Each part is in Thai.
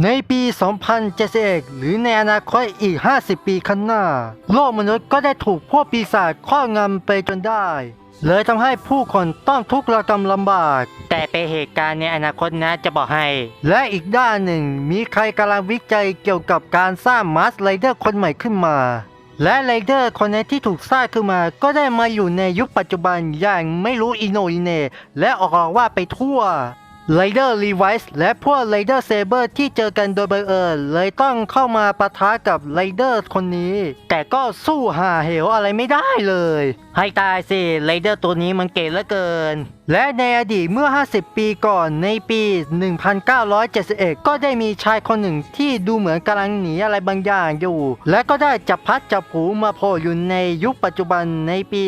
ในปี 2071 หรือในอนาคตอีก 50 ปีข้างหน้า โลกมนุษย์ก็ได้ถูกพวกปีศาจครอบงำไปจนได้ เลยทำให้ผู้คนต้องทุกข์ระกำลำบาก แต่เป็นเหตุการณ์ในอนาคตนะจะบอกให้ และอีกด้านหนึ่งมีใครกำลังวิจัยเกี่ยวกับการสร้างมาสไรเดอร์คนใหม่ขึ้นมา และไรเดอร์คนนี้ที่ถูกสร้างขึ้นมา ก็ได้มาอยู่ในยุคปัจจุบันอย่างไม่รู้อิโหนอิเหนและออกว่าไปทั่ว ไรเดอร์รีไวส์และพวกไรเดอร์เซเบอร์ที่เจอกันโดยบังเอิญเลยต้องเข้ามาปะทะกับไรเดอร์คนนี้ แต่ก็สู้หาเหวอะไรไม่ได้เลยให้ตายสิไรเดอร์ตัวนี้มันเก่งเหลือเกิน และในอดีตเมื่อ 50 ปีก่อนในปี 1971 ก็ได้มีชายคนหนึ่งที่ดูเหมือนกำลังหนีอะไรบางอย่างอยู่ และก็ได้จับพัดจับผูมาโผล่อยู่ในยุคปัจจุบันในปี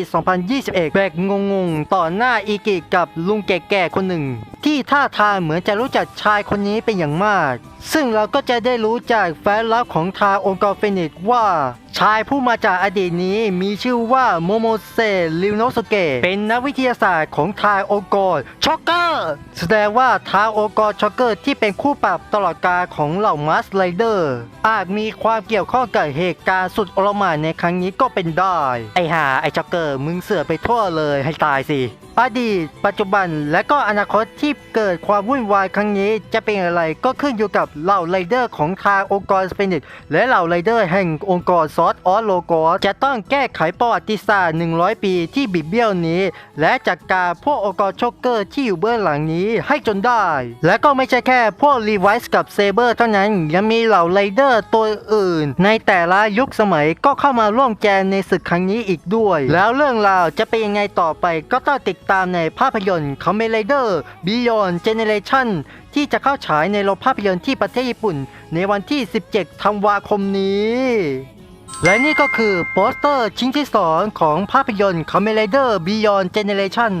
2021 แบบงงๆ ต่อหน้าอีกิกับลุงแก่ๆคนหนึ่ง ที่ท่าทางเหมือนจะรู้จักชายคนนี้เป็นอย่างมาก ซึ่งเราก็จะได้รู้จากแฟนลับของทาองค์กรเฟนิกว่าชายผู้มาจากอดีตนี้มีชื่อว่าโมโมเซริวโนสเกะเป็นนักวิทยาศาสตร์ของทางองค์กรช็อกเกอร์แสดงว่าทางองค์กรช็อกเกอร์ที่เป็นคู่ปรับตลอดกาลของเหล่ามาสไลเดอร์ อาจมีความเกี่ยวข้องกับเหตุการณ์สุดโอลหม่านในครั้งนี้ก็เป็นได้ ไอหาไอช็อกเกอร์มึงเสือไปทั่วเลยให้ตายสิ อดีต ปัจจุบันและก็อนาคตที่เกิดความวุ่นวายครั้งนี้จะเป็นอะไรก็ขึ้นอยู่กับเหล่าไรเดอร์ของทางองค์กรสเปนิกและเหล่าไรเดอร์แห่งองค์กรซอสออสโลโกสจะต้องแก้ไขประวัติศาสตร์ 100 ปีที่บิดเบี้ยวนี้ และจัดการพวกองค์กรโชกเกอร์ที่อยู่เบื้องหลังนี้ให้จนได้ และก็ไม่ใช่แค่พวกรีไวส์กับเซเบอร์เท่านั้นยังมีเหล่าไรเดอร์ตัวอื่น ในแต่ละยุคสมัยก็เข้ามาร่วมแจมในศึกครั้งนี้อีกด้วย แล้วเรื่องราวจะเป็นยังไงต่อไปก็ต้องติดตามในภาพยนตร์ c o m e n Rider Beyond Generation ที่จะเข้าฉายในโรงภาพยนตร์ที่ประเทศญี่ปุ่น ในวันที่ 17 ธันวาคมนี้ และนี่ก็คือโปสเตอร์ชิ้นที่ 2 ของภาพยนตร์ c o m e n Rider Beyond Generation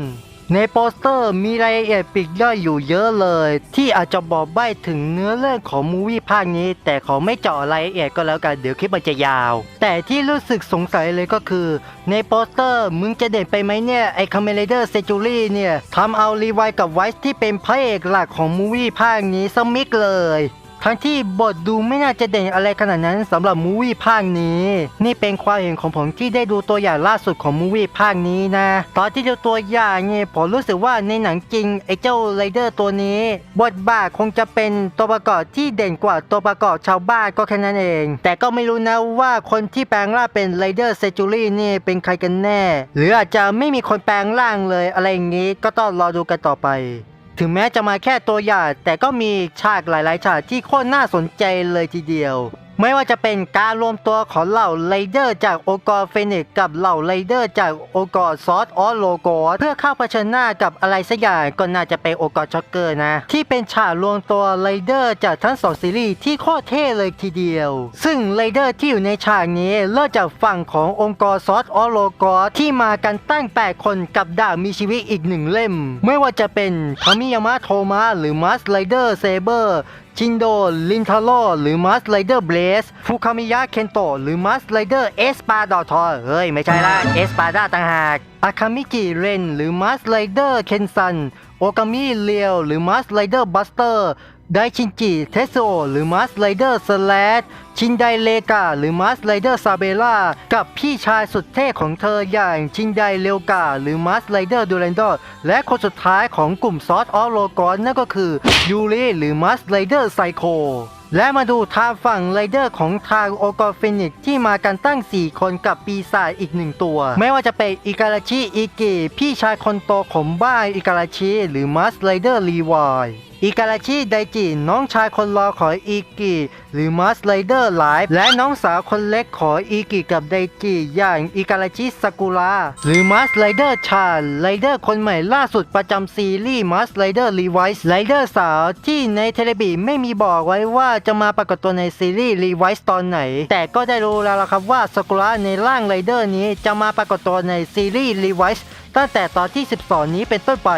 ในโปสเตอร์มีรายละเอียดปลีกย่อยอยู่เยอะเลย ที่อาจจะบอกใบ้ถึงเนื้อเรื่องของมูวี่ภาคนี้ แต่ขอไม่เจาะรายละเอียดก็แล้วกันเดี๋ยวคลิปมันจะยาว แต่ที่รู้สึกสงสัยเลยก็คือ ในโปสเตอร์มึงจะเด่นไปไหมเนี่ย ไอ้คาเมเลเดอร์เซจูรี่เนี่ยทำเอารีไวกับไวท์ที่เป็นพระเอกหลักของมูวี่ภาคนี้สมิกเลย ทั้งที่บทดูไม่น่าจะเด่นอะไรขนาดนั้นสำหรับมูวี่ภาคนี้ นี่เป็นความเห็นของผมที่ได้ดูตัวอย่างล่าสุดของมูวี่ภาคนี้นะ ตอนที่ดูตัวอย่างเนี่ยผมรู้สึกว่าในหนังจริงไอ้เจ้าไรเดอร์ตัวนี้ บทบาทคงจะเป็นตัวประกอบที่เด่นกว่าตัวประกอบชาวบ้านก็แค่นั้นเอง แต่ก็ไม่รู้นะว่าคนที่แปลงร่างเป็นไรเดอร์เซจูรี่นี่เป็นใครกันแน่ หรืออาจจะไม่มีคนแปลงร่างเลยอะไรอย่างนี้ก็ต้องรอดูกันต่อไป ถึงแม้จะมาแค่ตัวอย่างแต่ก็มีฉากหลายๆ ฉากที่โคตรน่าสนใจเลยทีเดียว ไม่ว่าจะเป็นการรวมตัวของเหล่าไรเดอร์จากองค์กรเฟนิกกับเหล่าไรเดอร์จากองค์กรซอสออโลโกเพื่อเข้าเผชิญหน้ากับอะไรสักอย่างก็น่าจะเป็นองค์กรช็อกเกอร์นะ ที่เป็นฉากรวมตัวไรเดอร์จากทั้งสองซีรีส์ที่โคตรเท่เลยทีเดียว ซึ่งไรเดอร์ที่อยู่ในฉากนี้เริ่มจากฝั่งขององค์กรซอสออโลโกที่มากันตั้ง 8 คนกับดาบมีชีวิตอีกหนึ่งเล่ม ไม่ว่าจะเป็นคามิยามะโทมะหรือมัสไรเดอร์เซเบอร์ ชินโด ลินทาโร่หรือมัสไรเดอร์เบลสฟูคามิยะ เคนโตหรือมัสไรเดอร์เอสปาดอทอเฮ้ย ไม่ใช่ละเอสปาดาต่างหากอาคามิกิ เรน หรือมัสไรเดอร์ เคนซัน โอกามิ เลียว หรือมัสไรเดอร์บัสเตอร์ ไดชินจิ เทสโอหรือมัสไรเดอร์สแลดชินไดเลกาหรือมัสไรเดอร์ซาเบล่ากับพี่ชายสุดเท่ของเธออย่างชินไดเลกาหรือมัสไรเดอร์ดูแลนดอและคนสุดท้ายของกลุ่มซอสออโลกอนนั่นก็คือยูริหรือมัสไรเดอร์ไซโคและมาดูทางฝั่งไรเดอร์ของทางโอกอฟินิกที่มากันตั้ง 4 คนกับปีศาจอีกหนึ่งตัว ไม่ว่าจะเป็นอิการาชิอิกิพี่ชายคนโตของบ้านอิการาชิหรือมัสไรเดอร์ลีวาย อิการาชิไดจิ น้องชายคนรอของอิกิหรือมัสไรเดอร์ไลฟ์และน้องสาวคนเล็กของอิกิกับไดจิอย่างอิการาชิซากุระหรือมัสไรเดอร์ชาไรเดอร์คนใหม่ล่าสุดประจำซีรีส์มัสไรเดอร์รีไวส์ไรเดอร์สาวที่ในเทเลบีไม่มีบอกไว้ว่าจะมาปรากฏตัวในซีรีส์รีไวส์ตอนไหน แต่ก็ได้รู้แล้วละครับว่าซากุระในร่างไรเดอร์นี้จะมาปรากฏตัวในซีรีส์รีไวส์ ตั้งแต่ตอนที่ 12 นี้เป็นต้นไป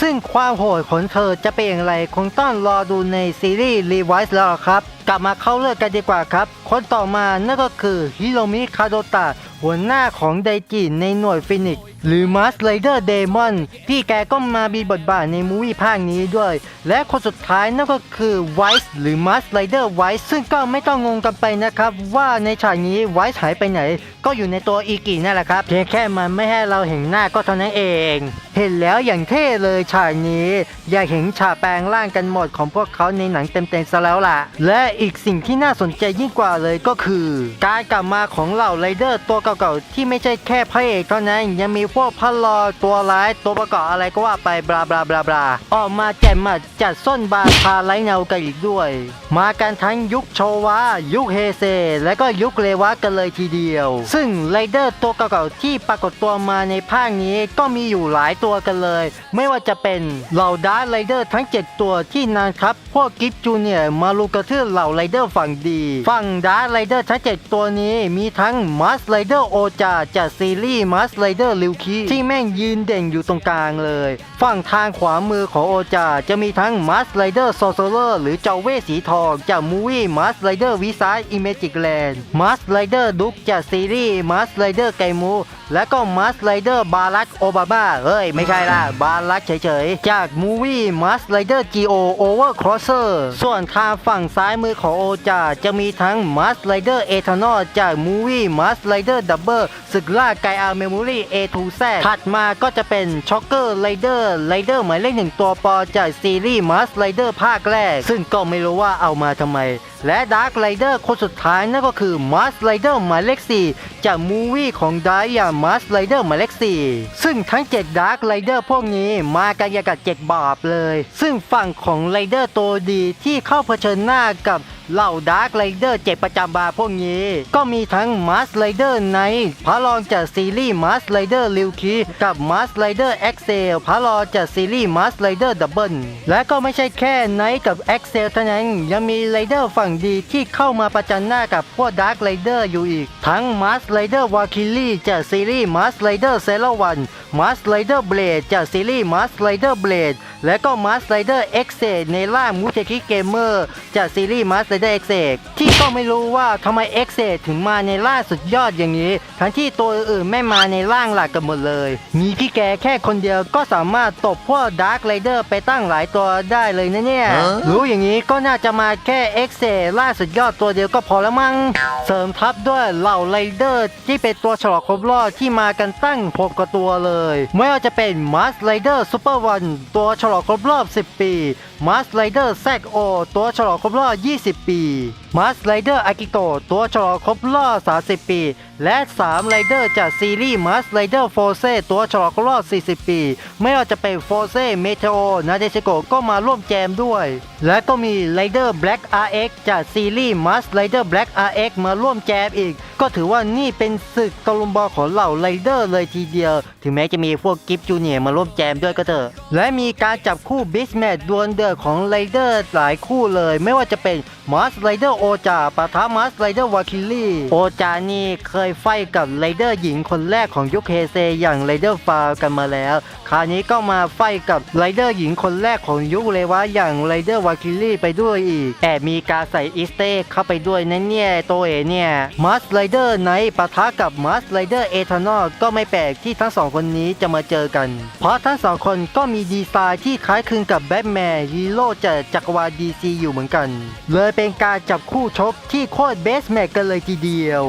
ซึ่งความโหดของเธอจะเป็นอย่างไรคงต้องรอดูในซีรีส์รีไวส์แล้วครับ กลับมาเข้าเรื่องกันดีกว่าครับ คนต่อมานั่นก็คือฮิโรมิคาโดตะหัวหน้าของไดจิในหน่วยฟินิกซ์ หรือมาสไลเดอร์เดมอนที่แกก็มามีบทบาทในมูวี่ภาคนี้ด้วย และคนสุดท้ายนั่นก็คือไวส์หรือมาสไลเดอร์ไวส์ซึ่งก็ไม่ต้องงงกันไปนะครับ ว่าในฉากนี้ไวส์หายไปไหน ก็อยู่ในตัวอีกินั่นแหละครับ เพียงแค่มันไม่ให้เราเห็นหน้าก็เท่านั้นเอง เห็นแล้วอย่างเท่เลยฉากนี้ อยากเห็นฉากแปลงร่างกันหมดของพวกเขาในหนังเต็มๆซะแล้วล่ะ และอีกสิ่งที่น่าสนใจยิ่งกว่าเลยก็คือ การกลับมาของเหล่าไรเดอร์ตัวเก่าๆที่ไม่ใช่แค่พระเอกเท่านั้นยังมีพวกพลอตัวร้ายตัวประกอบอะไรก็ว่าไปบลาบลาบลาบลาออกมาแจมมาจัดส้นบาพาไร้เงากันอีกด้วย มากันทั้งยุคโชวะยุคเฮเซ และก็ยุคเรวะกันเลยทีเดียว ซึ่งไรเดอร์ตัวเก่าๆที่ปรากฏตัวมาในภาคนี้ก็มีอยู่หลายตัวกันเลย ไม่ว่าจะเป็นเหล่าดาร์ไรเดอร์ทั้ง 7 ตัวที่นานครับ พวกกิฟจูเนียมาลูกระทืบเหล่าไรเดอร์ฝั่งดี ฝั่งดาร์ไรเดอร์ทั้ง 7 ตัวนี้มีทั้งมาสไรเดอร์โอจาจากซีรีส์มาสไรเดอร์ลิวคีที่แม่งยืนเด่นอยู่ตรงกลางเลย ฝั่งทางขวามือของโอจาจะมีทั้งมาสไรเดอร์โซโซเลอร์หรือเจ้าเวสีทองจากมูวี่มาสไรเดอร์วิซาร์อิเมจิกแลนด์มาสไรเดอร์ดุกจากซีรีส์มาสไรเดอร์ไกมู และก็มาสไรเดอร์บารักโอบามาเฮ้ย ไม่ใช่ล่ะ บารักเฉยๆ จากมูวี่มาสไรเดอร์จีโอโอเวอร์ครอสเซอร์ส่วนทางฝั่งซ้ายมือของโอจาจะมีทั้งมาสไรเดอร์เอทานอลจากมูวี่มาสไรเดอร์ดับเบิลศึกล่าไกอาเมมโมรี่ A to Z ถัดมาก็จะเป็นช็อกเกอร์ไรเดอร์ไรเดอร์หมายเลขหนึ่งตัวปอจากซีรีส์มาสไรเดอร์ภาคแรก ซึ่งก็ไม่รู้ว่าเอามาทำไม และดาร์ r ไรเดอร์คนสุดท้ายนั่นก็คือมาสไรเดอร์หมายเลข4จากมูวี่ของดาร์อย่างมาสไรเดอร์หมายเลข4ซึ่งทั้ง7ดาร์ r ไรเดอร์พวกนี้มากันอย่างกับเจ็ดบาปเลย ซึ่งฝั่งของไรเดอร์ตัวดีที่เข้าเผชิญหน้ากับ เหล่าดาร์ r ไรเดอร์เจ็ดประจำบาพวกนี้ ก็มีทั้งมาสไรเดอร์ไนพระรองจากซีรีส์มาสไรเดอร์ลิวคีกับมาสไรเดอร์เอ็กเซลพระรองจากซีรีส์มาสไรเดอร์ดับเบิลและก็ไม่ใช่แค่ไนกับเอ็กเซลเท่านั้นยังมีไรเดอร์ฝั่งดีที่เข้ามาประจันหน้ากับพวกดาร์ r ไรเดอร์อยู่อีก ทั้งมาสไรเดอร์วาคิลี่จากซีรีส์มาสไรเดอร์เซเลวันมาสไรเดอร์เบลดจากซีรีส์มาสไรเดอร์เบลดและก็มาสไรเดอร์เอ็กเซลในร่างมูเทคิเกมเมอร์จากซีรีส์มาสไรเดอร์เอ็กเซที่ก็ไม่รู้ว่าทำไมเอ็กเซถึงมาในร่างสุดยอดอย่างนี้ ทั้งที่ตัวอื่นๆไม่มาในร่างหลักกันหมดเลย มีพี่แกแค่คนเดียวก็สามารถตบพวกดาร์ r ไรเดอร์ไปตั้งหลายตัวได้เลยนะเนี่ย รู้อย่างนี้ก็น่าจะมาแค่เอ็กเซล่าสุดยอดตัวเดียวก็พอแล้วมั้ง เสริมทัพด้วยเหล่าไรเดอร์ที่เป็นตัวฉลองครบรอบที่มากันตั้งหกกว่าตัวเลย ไม่ว่าจะเป็นมาสไรเดอร์ซูเปอร์วันตัวฉลองครบรอบ 10 ปี มาสไรเดอร์แซกโอตัวฉลองครบรอบ 20 ปีมาสไรเดอร์อากิโตตัวฉลองครบรอบ 30 ปี และ3ไรเดอร์จากซีรีส์มาสไรเดอร์โฟเซตัวฉลองครบรอบ 40 ปี ไม่ว่าจะเป็นโฟเซเมเทโอนาเดชิโกก็มาร่วมแจมด้วย และก็มีไรเดอร์แบล็ก RX จากซีรีส์มาสไรเดอร์แบล็ก RX มาร่วมแจมอีก ก็ถือว่านี่เป็นศึกตะลุมบอลของเหล่าไรเดอร์เลยทีเดียว ถึงแม้จะมีพวกกิฟจูเนียร์มาร่วมแจมด้วยก็เถอะ และมีการจับคู่บิสแมทดวลเดือดของไรเดอร์หลายคู่เลย ไม่ว่าจะเป็นมาสไรเดอร์โอจาปะทะมาสไรเดอร์วาคิลี่โอจานี่เคยไฟกับไรเดอร์หญิงคนแรกของยุคเฮเซอย่างไรเดอร์ฟาวกันมาแล้ว คราวนี้ก็มาไฟกับไรเดอร์หญิงคนแรกของยุคเลวะอย่างไรเดอร์วาคิลี่ไปด้วยอีกแต่มีการใส่อีสเต้เข้าไปด้วยนั่นเนี่ยโตเอเนี่ยมาสไรเดอร์ไนปะทะกับมาสไรเดอร์เอทานอลก็ไม่แปลกที่ทั้งสองคนนี้จะมาเจอกัน เพราะทั้งสองคนก็มีดีไซน์ที่คล้ายคลึงกับแบทแมนฮีโร่จากจักรวาลดีซีอยู่เหมือนกัน เลยเป็นการจับคู่ชกที่โคตรเบสแมทกันเลยทีเดียว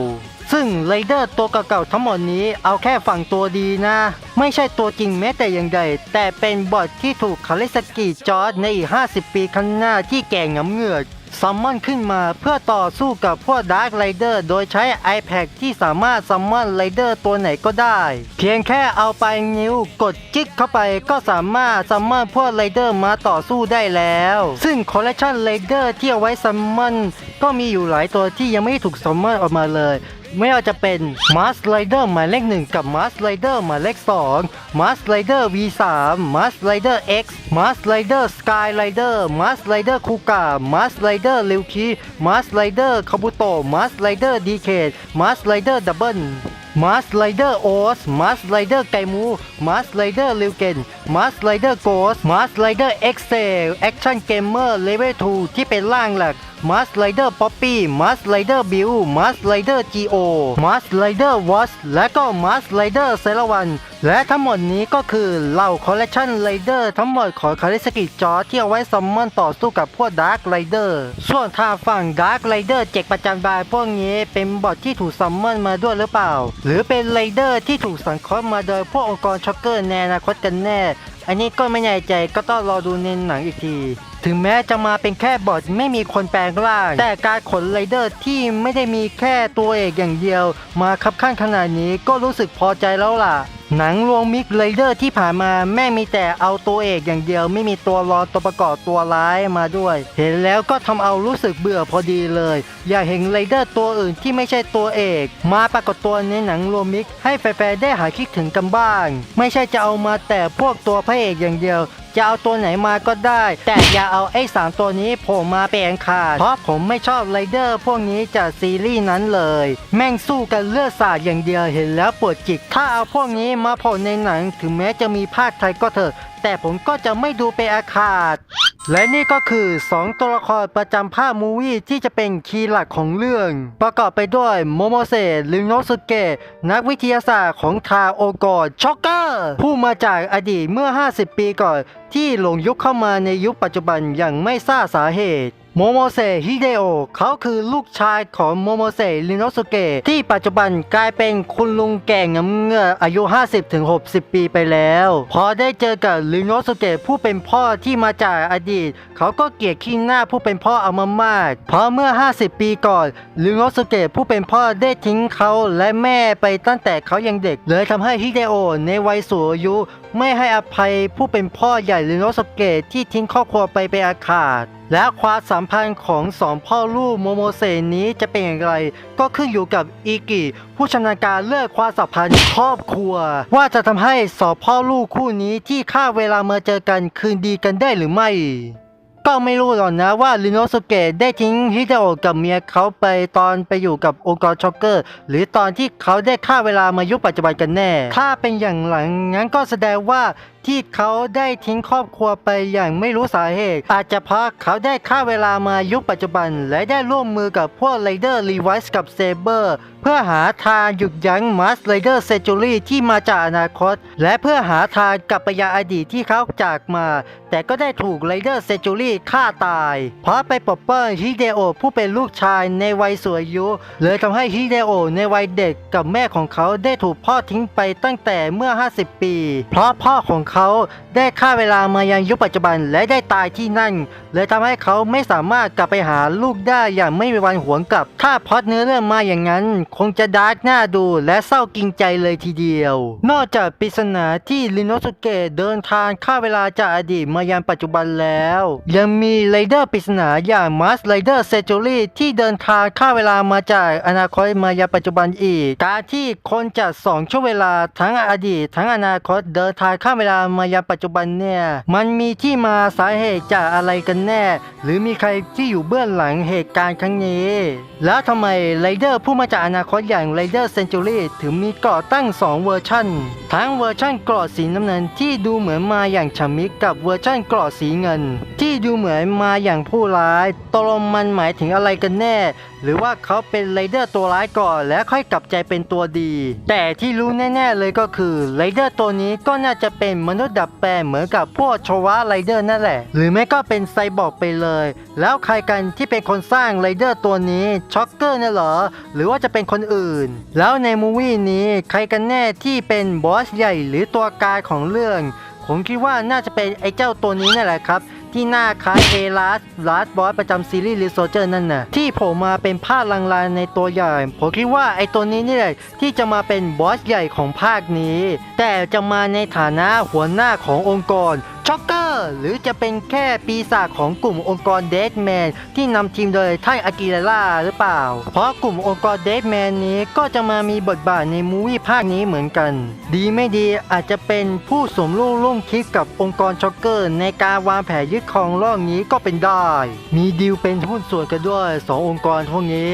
ซึ่งไรเดอร์ตัวเก่าๆทั้งหมดนี้เอาแค่ฝั่งตัวดีนะ ไม่ใช่ตัวจริงแม้แต่อย่างใด แต่เป็นบอทที่ถูกคาริสกิจอร์ดในอีก 50 ปีข้างหน้าที่แก่งำเหงือก ซัมมอนขึ้นมาเพื่อต่อสู้กับพวกดาร์คไรเดอร์โดยใช้ iPad ที่สามารถซัมมอนไรเดอร์ตัวไหนก็ได้ เพียงแค่เอาไปายนิ้วกดจิ๊กเข้าไปก็สามารถซัมมอนพวกไรเดอร์มาต่อสู้ได้แล้ว ซึ่งคอลเลคชันไรเดอร์ที่เอาไว้ซัมมอนก็มีอยู่หลายตัวที่ยังไม่ถูกซัมมอนออกมาเลย ไม่ว่าจะเป็นมาสไลเดอร์หมายเลขหนึ่งกับมาสไลเดอร์หมายเลขสองมาสไลเดอร์ V3 มาสไลเดอร์ X มาสไลเดอร์สกายไลเดอร์มาสไลเดอร์คูกามาสไลเดอร์ลิวคีมาสไลเดอร์คาบุโตมาสไลเดอร์ดีเคดมาสไลเดอร์ดับเบิลมาสไลเดอร์โอสมาสไลเดอร์ไกมูมาสไลเดอร์ลิวเกนมาสไลเดอร์โกสมาสไลเดอร์เอ็กเซลแอคชั่นเกมเมอร์เลเวล2ที่เป็นร่างหลัก มาสไลเดอร์ป๊อปปี้มาสไลเดอร์บิลมาสไลเดอร์จีโอมาสไลเดอร์วอสและก็มาสไลเดอร์เซรวันและทั้งหมดนี้ก็คือเหล่าคอลเลกชันไรเดอร์ทั้งหมดของคาริสกิจอที่เอาไว้ซัมมอนต่อสู้กับพวกดาร์ r ไรเดอร์ส่วนทางฝั่งดาร์ r ไรเดอร์เจกประจันบายพวกนี้เป็นบอทที่ถูกซัมมอนมาด้วยหรือเปล่า หรือเป็นไรเดอร์ที่ถูกสังเคราะห์มาโดยพวกองค์กรช็อกเกอร์ในอนาคตกันแน่ อันนี้ก็ไม่แน่ใจก็ต้องรอดูในหนังอีกที ถึงแม้จะมาเป็นแค่บอทไม่มีคนแปลงร่าง แต่การขนไรเดอร์ที่ไม่ได้มีแค่ตัวเอกอย่างเดียว มาคับขั้นขนาดนี้ก็รู้สึกพอใจแล้วล่ะ หนังรวงมิกไรเดอร์ที่ผ่านมาแม่มีแต่เอาตัวเอกอย่างเดียว ไม่มีตัวรองตัวประกอบตัวร้ายมาด้วย เห็นแล้วก็ทำเอารู้สึกเบื่อพอดีเลย อยากเห็นไรเดอร์ตัวอื่นที่ไม่ใช่ตัวเอก มาปรากฏตัวในหนังรวมมิกให้แฟนๆได้หายคิดถึงกันบ้าง ไม่ใช่จะเอามาแต่พวกตัวพระเอกอย่างเดียว จะเอาตัวไหนมาก็ได้ แต่อย่าเอาไอ้สามตัวนี้ผมมาเป็นขาดเพราะผมไม่ชอบไรเดอร์พวกนี้จากซีรีส์นั้นเลย แม่งสู้กันเลือดสาดอย่างเดียวเห็นแล้วปวดจิตถ้าเอาพวกนี้มาผลในหนังถึงแม้จะมีภาคไทยก็เถอะแต่ผมก็จะไม่ดูเป็นอาขาด และนี่ก็คือ 2 ตัวละครประจำภาคมูวี่ที่จะเป็นคีย์หลักของเรื่อง ประกอบไปด้วยโมโมเซลิโนสุเกะนักวิทยาศาสตร์ของทาโอกอช็อกเกอร์ผู้มาจากอดีตเมื่อ 50 ปีก่อน ที่หลงยุคเข้ามาในยุคปัจจุบันอย่างไม่ทราบสาเหตุ โมโมเซฮิเดโอเขาคือลูกชายของโมโมเซลิโนสุเกะที่ปัจจุบันกลายเป็นคุณลุงแก่งเงือกอายุ 50-60 ปีไปแล้ว พอได้เจอกับลิโนสุเกะผู้เป็นพ่อที่มาจากอดีต เขาก็เกลียดขี้หน้าผู้เป็นพ่อเอามามาก เพราะเมื่อ 50 ปีก่อนลิโนสุเกะผู้เป็นพ่อได้ทิ้งเขาและแม่ไปตั้งแต่เขายังเด็ก เลยทำให้ฮิเดโอในวัยสูงอายุ ไม่ให้อภัยผู้เป็นพ่อใหญ่ลิโนสุเกะที่ทิ้งครอบครัวไปเป็นอาขาด และความสัมพันธ์ของสองพ่อลูกโมโมเซนี้จะเป็นอย่างไร ก็ขึ้นอยู่กับอีกิผู้ชำนาญการเลือกความสัมพันธ์ครอบครัว ว่าจะทำให้สองพ่อลูกคู่นี้ที่ฆ่าเวลามาเจอกันคืนดีกันได้หรือไม่ ก็ไม่รู้หรอกนะว่าลิโนสุเกะได้ทิ้งฮิเดโอะกับเมียเขาไปตอนไปอยู่กับองค์กรช็อกเกอร์ หรือตอนที่เขาได้ฆ่าเวลามายุคปัจจุบันกันแน่ ถ้าเป็นอย่างหลังงั้นก็แสดงว่า ที่เขาได้ทิ้งครอบครัวไปอย่างไม่รู้สาเหตุ อาจจะเพราะเขาได้ฆ่าเวลามายุคปัจจุบัน และได้ร่วมมือกับพวกไรเดอร์รีไวส์กับเซเบอร์เพื่อหาทางหยุดยั้งมาสไรเดอร์เซจูรี่ที่มาจากอนาคต และเพื่อหาทางกลับไปยังอดีตที่เขาจากมา แต่ก็ได้ถูกไรเดอร์เซจูรี่ฆ่าตาย เพราะไปปกป้องฮิเดโอผู้เป็นลูกชายในวัยสูงอายุเลยทำให้ฮิเดโอในวัยเด็กกับแม่ของเขาได้ถูกพ่อทิ้งไปตั้งแต่เมื่อ 50 ปี เพราะพ่อของเขาได้ฆ่าเวลามายังยุคปัจจุบันและได้ตายที่นั่น เลยทำให้เขาไม่สามารถกลับไปหาลูกได้อย่างไม่มีวันหวนกลับ ถ้าพอดเนื้อเรื่องมาอย่างนั้น คงจะดาร์กหน้าดูและเศร้ากินใจเลยทีเดียว นอกจากปริศนาที่ลินโนสุเกะเดินทางฆ่าเวลาจากอดีตมายังปัจจุบันแล้ว ยังมีไรเดอร์ปริศนาอย่างมาสไรเดอร์เซจูรี่ที่เดินทางฆ่าเวลามาจากอนาคตมายังปัจจุบันอีก การที่คนจากสองช่วงเวลาทั้งอดีต ทั้งอนาคตเดินทางข้ามเวลามายังปัจจุบันเนี่ย มันมีที่มาสาเหตุจากอะไรกันแน่ หรือมีใครที่อยู่เบื้องหลังเหตุการณ์ครั้งนี้ แล้วทำไมไรเดอร์ผู้มาจากอนาคตอย่างไรเดอร์เซนจูรี่ถึงมีเกราะตั้ง 2 เวอร์ชันทั้งเวอร์ชันเกราะสีน้ำเงินที่ดูเหมือนมาอย่างฉมิกกับเวอร์ชันเกราะสีเงิน ที่ดูเหมือนมาอย่างผู้ร้ายตกลงมันหมายถึงอะไรกันแน่ หรือว่าเขาเป็นไรเดอร์ตัวร้ายก่อนแล้วค่อยกลับใจเป็นตัวดี แต่ที่รู้แน่ๆเลยก็คือไรเดอร์ตัวนี้ก็น่าจะเป็นมนุษย์ดับแปลงเหมือนกับพวกชวะไรเดอร์นั่นแหละ หรือไม่ก็เป็นไซบอร์กไปเลย แล้วใครกันที่เป็นคนสร้างไรเดอร์ตัวนี้ช็อกเกอร์เนี่ยเหรอ หรือว่าจะเป็นคนอื่น แล้วในมูวี่นี้ใครกันแน่ที่เป็นบอสใหญ่หรือตัวการของเรื่องผมคิดว่าน่าจะเป็นไอ้เจ้าตัวนี้นั่นแหละครับ ที่หน้าคล้ายเอลาสลาสบอสประจำซีรีส์ลิโซเจอร์นั่นน่ะที่ผมมาเป็นภาคลางๆในตัวใหญ่ผมคิดว่าไอตัวนี้นี่แหละที่จะมาเป็นบอสใหญ่ของภาคนี้ แต่จะมาในฐานะหัวหน้าขององค์กร ช็อกเกอร์ หรือจะเป็นแค่ปีศาจของกลุ่มองค์กรเดดแมนที่นำทีมโดยท่านอากิรล่าหรือเปล่า เพราะกลุ่มองค์กรเดดแมนนี้ก็จะมามีบทบาทในมูวี่ภาคนี้เหมือนกัน ดีไม่ดีอาจจะเป็นผู้สมรู้ร่วมคิดกับองค์กรช็อกเกอร์ ในการวางแผนยึดครองโลกนี้ก็เป็นได้ มีดีลเป็นหุ้นส่วนกันด้วยสององค์กรพวกนี้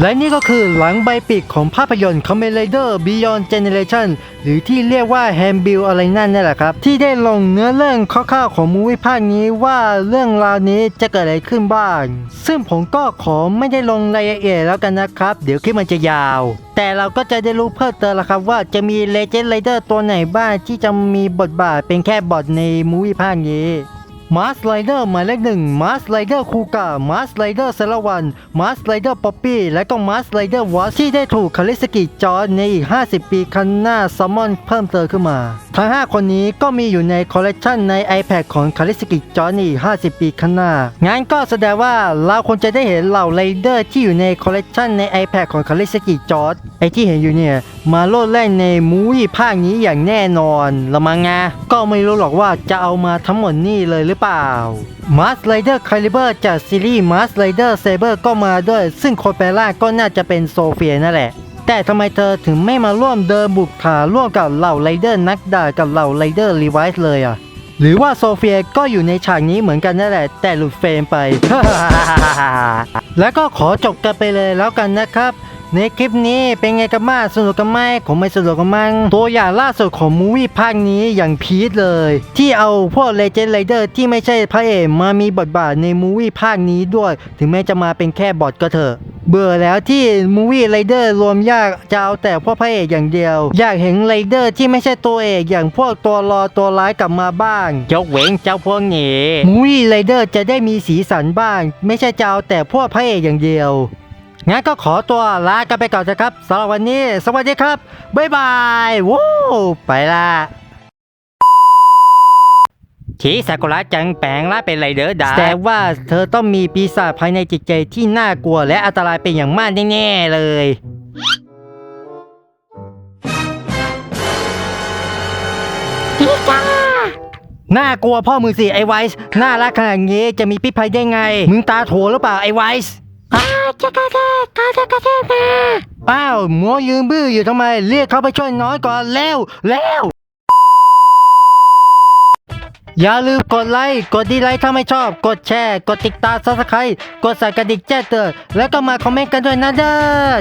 และนี่ก็คือหลังใบปิดของภาพยนตร์ Kamen Rider Beyond Generation หรือที่เรียกว่า h a m b i l อะไรนั่นนี่แหละครับ ที่ได้ลงเนื้อเรื่องคร่าวๆของมูวี่ภาคนี้ว่าเรื่องราวนี้จะเกิดอะไรขึ้นบ้าง ซึ่งผมก็ขอไม่ได้ลงรายละเอียดแล้วกันนะครับ เดี๋ยวคลิปมันจะยาว แต่เราก็จะได้รู้เพิ่มเติมล้วครับว่าจะมี Legend Rider ตัวไหนบ้างที่จะมีบทบาทเป็นแค่บอทในมูวี่ภาคนี้ มาสไลเดอร์หมายเลขหนึ่งมาสไลเดอร์คูกามาสไลเดอร์เซรวันมาสไลเดอร์ป๊อปปี้และก็มาสไลเดอร์วอสที่ได้ถูกคาริสกิจอร์ในอีก 50 ปีข้างหน้าซัมมอนเพิ่มเติมขึ้นมา ทั้ง 5 คนนี้ก็มีอยู่ในคอลเลกชันใน iPad ของคาริสกิจอร์ในอีก 50 ปีข้างหน้า งั้นก็แสดงว่าเราคงจะได้เห็นเหล่าไรเดอร์ที่อยู่ในคอลเลกชันใน iPad ของคาริสกิจอร์ไอที่เห็นอยู่เนี่ยมาโลดแล่นในมูวี่ภาคนี้อย่างแน่นอนละมังงะก็ไม่รู้หรอกว่าจะเอามาทั้งหมดนี่เลยหรือเปล่ามาสไลเดอร์คาลิเบอร์จากซีรีส์มาสไลเดอร์เซเบอร์ก็มาด้วย ซึ่งคนแปลร่างก็น่าจะเป็นโซเฟียนั่นแหละ แต่ทำไมเธอถึงไม่มาร่วมเดินบุกขาร่วมกับเหล่าไรเดอร์นักดากับเหล่าไรเดอร์รีไวส์เลยอะ หรือว่าโซเฟียก็อยู่ในฉากนี้เหมือนกันนั่นแหละ แต่หลุดเฟรมไป แล้วก็ขอจบกันไปเลยแล้วกันนะครับ ในคลิปนี้เป็นไงกันบ้างสนุกกันไหมผมไม่สนุกกันมั้งตัวอย่างล่าสุดของมูวี่ภาคนี้อย่างพีคเลย ที่เอาพวกเลเจนด์ไรเดอร์ที่ไม่ใช่พระเอกมามีบทบาทในมูวี่ภาคนี้ด้วย ถึงแม้จะมาเป็นแค่บอทก็เถอะเบื่อแล้วที่มูวี่ไรเดอร์รวมยากจะเอาแต่พวกพระเอกอย่างเดียว อยากเห็นไรเดอร์ที่ไม่ใช่ตัวเอกอย่างพวกตัวรอตัวร้ายกลับมาบ้างยกเว้นเจ้าพวกนี้มูวี่ไรเดอร์จะได้มีสีสันบ้าง ไม่ใช่จะเอาแต่พวกพระเอกอย่างเดียว งั้นก็ขอตัวลากันไปก่อนนะครับสำหรับวันนี้ สวัสดีครับ บ๊ายบายวู้ไปละชีซากุระจังแปลงร่างเป็นไรเดอร์ดาแต่ว่าเธอต้องมีปีศาจภายในจิตใจที่น่ากลัวและอันตรายเป็นอย่างมากแน่ๆเลยน่ากลัวพ่อมึงสิไอไวส์น่ารักขนาดนี้จะมีพิษภัยได้ไง มึงตาโถหรือเปล่าไอไวส์ อ้าวจะกระแทกกระกกระเทกมาอ้าวมัวยืนบื้ออยู่ทำไม เรียกเขาไปช่วยน้อยก่อนแล้วแล้ว อย่าลืมกดไลค์ กดดีไลค์ถ้าไม่ชอบ กดแชร์ กดติดตามซับสไครต์กดใส่กระดิ่งแจ้งเตือนแล้วก็มาคอมเมนต์กันด้วยนะเด้อ